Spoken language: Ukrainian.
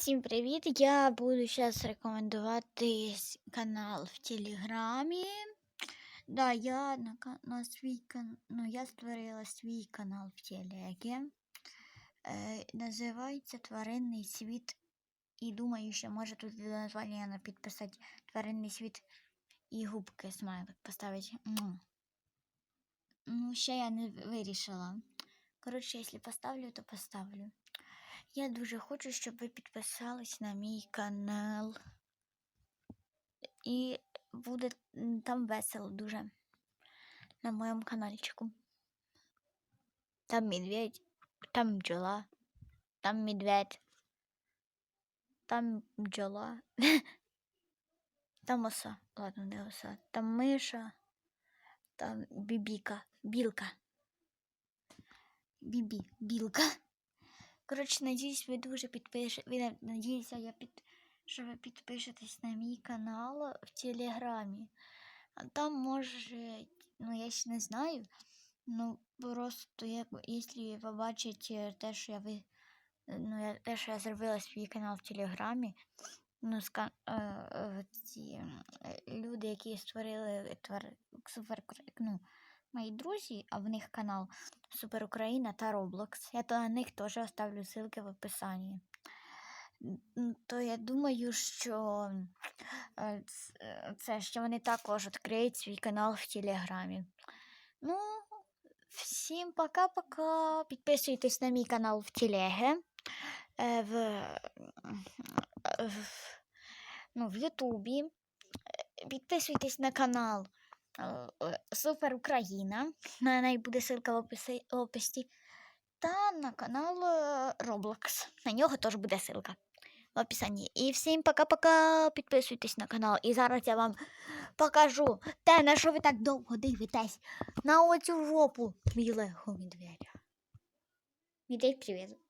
Всім привіт! Я буду зараз рекомендувати канал в Телеграмі. Да, я на, на свій ну, я створила свій канал в Телегі. Е, називається Тваринний світ. І думаю, що може тут до названня на підписати Тваринний світ і губки смайлик поставити. Ну, ще я не вирішила. Коротше, якщо поставлю, то поставлю. Я дуже хочу, щоб ви підписались на мій канал. І буде там весело дуже на моєму каналчику. Там медведь, там бджола, там медведь, там бджола, там оса. Ладно, не оса. Там миша, там бібіка, білка. Бібі, білка. Коротше, надіюсь, ви дуже підпишете. Надіюся, я під... що ви підпишетесь на мій канал в Телеграмі. А там може, ну я ще не знаю. Ну, просто як, якщо ви побачите те, що я ви. Ну, я, те, що я зробила свій канал в Телеграмі, ну, ска, е, е, ці е, люди, які створили твар, ну, мої друзі, а в них канал Супер Україна та Roblox. Я то на них теж оставлю ссылки в описанні. То я думаю, що е, е, це що вони також відкриють свій канал в Телеграмі. Ну, всім пока-пока. Підписуйтесь на мій канал в Телеге. е, В, в, ну, в Ютубі. Підписуйтесь на канал Супер Україна. На неї буде ссылка в описі, описі. Та на канал е, Roblox. На нього теж буде ссылка в описанні. І всім пока-пока. Підписуйтесь на канал. І зараз я вам покажу те, на що ви так довго дивитесь. На оцю жопу білого медведя. Медведь привіт.